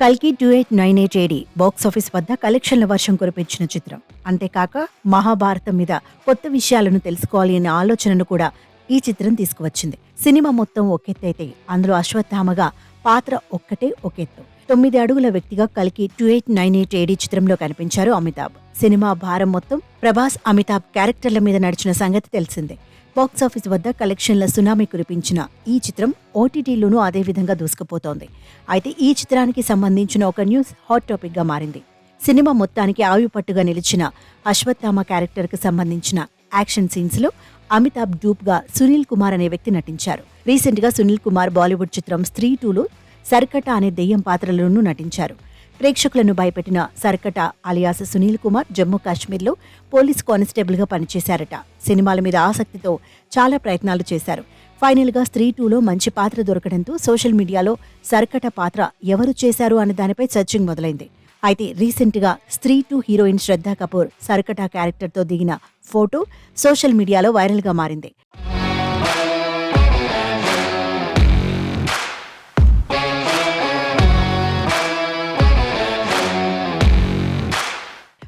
కల్కి two eight nine eight AD box office వద్ద కలెక్షన్ల వర్షం కురిపించిన చిత్రం. అంతేకాక మహాభారతం మీద కొత్త విషయాలను తెలుసుకోవాలి అనే ఆలోచనను కూడా ఈ చిత్రం తీసుకువచ్చింది. సినిమా మొత్తం ఒకెత్తైతే అందులో అశ్వత్థామగా పాత్ర ఒక్కటే ఒకెత్తు. తొమ్మిది అడుగుల వ్యక్తిగా కలికి two eight nine eight AD చిత్రంలో కనిపించారు అమితాబ్. సినిమా భారం మొత్తం ప్రభాస్ అమితాబ్ క్యారెక్టర్ల మీద నడిచిన సంగతి తెలిసిందే. బాక్సాఫీస్ వద్ద కలెక్షన్ల సునామీ కురిపించిన ఈ చిత్రం ఓటీటీలోనూ అదేవిధంగా దూసుకుపోతోంది. అయితే ఈ చిత్రానికి సంబంధించిన ఒక న్యూస్ హాట్ టాపిక్గా మారింది. సినిమా మొత్తానికి ఆయుపట్టుగా నిలిచిన అశ్వత్థామ క్యారెక్టర్కు సంబంధించిన యాక్షన్ సీన్స్లో అమితాబ్ డూప్గా సునీల్ కుమార్ అనే వ్యక్తి నటించారు. రీసెంట్గా సునీల్ కుమార్ బాలీవుడ్ చిత్రం స్త్రీ టూలో సర్కట అనే దెయ్యం పాత్రలోనూ నటించారు. ప్రేక్షకులను భయపెట్టిన సర్కట అలియాస్ సునీల్ కుమార్ జమ్మూ కాశ్మీర్లో పోలీస్ కానిస్టేబుల్గా పనిచేశారట. సినిమాల మీద ఆసక్తితో చాలా ప్రయత్నాలు చేశారు. ఫైనల్గా స్త్రీ టూలో మంచి పాత్ర దొరకడంతో సోషల్ మీడియాలో సర్కట పాత్ర ఎవరు చేశారు అనే దానిపై చర్చింగ్ మొదలైంది. అయితే రీసెంట్గా స్త్రీ టూ హీరోయిన్ శ్రద్ధా కపూర్ సర్కట క్యారెక్టర్తో దిగిన ఫోటో సోషల్ మీడియాలో వైరల్గా మారింది.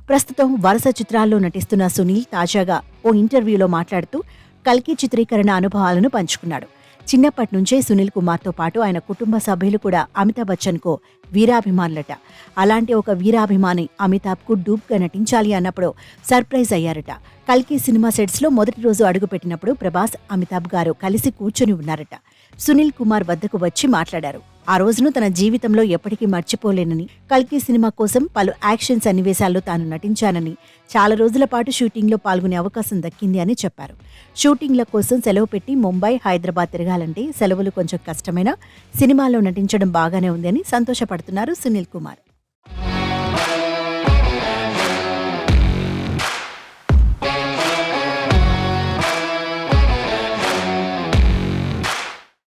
ప్రస్తుతం వరుస చిత్రాల్లో నటిస్తున్న సునీల్ తాజాగా ఓ ఇంటర్వ్యూలో మాట్లాడుతూ కల్కి చిత్రీకరణ అనుభవాలను పంచుకున్నాడు. చిన్నప్పటి నుంచే సునీల్ కుమార్తో పాటు ఆయన కుటుంబ సభ్యులు కూడా అమితాబ్ బచ్చన్కు వీరాభిమానులట. అలాంటి ఒక వీరాభిమాని అమితాబ్కు డూప్గా నటించాలి అన్నప్పుడు సర్ప్రైజ్ అయ్యారట. కల్కి సినిమా సెట్స్లో మొదటి రోజు అడుగుపెట్టినప్పుడు ప్రభాస్ అమితాబ్ గారు కలిసి కూర్చొని ఉన్నారట. సునీల్ కుమార్ వద్దకు వచ్చి మాట్లాడారు. ఆ రోజును తన జీవితంలో ఎప్పటికీ మర్చిపోలేనని కల్కి సినిమా కోసం పలు యాక్షన్ సన్నివేశాల్లో తాను నటించానని చాలా రోజుల పాటు షూటింగ్లో పాల్గొనే అవకాశం దక్కింది అని చెప్పారు. షూటింగ్ల కోసం సెలవు పెట్టి ముంబై హైదరాబాద్ తిరగాలంటే సెలవులు కొంచెం కష్టమైనా సినిమాలో నటించడం బాగానే ఉంది అని సంతోషపడుతున్నారు సునీల్ కుమార్.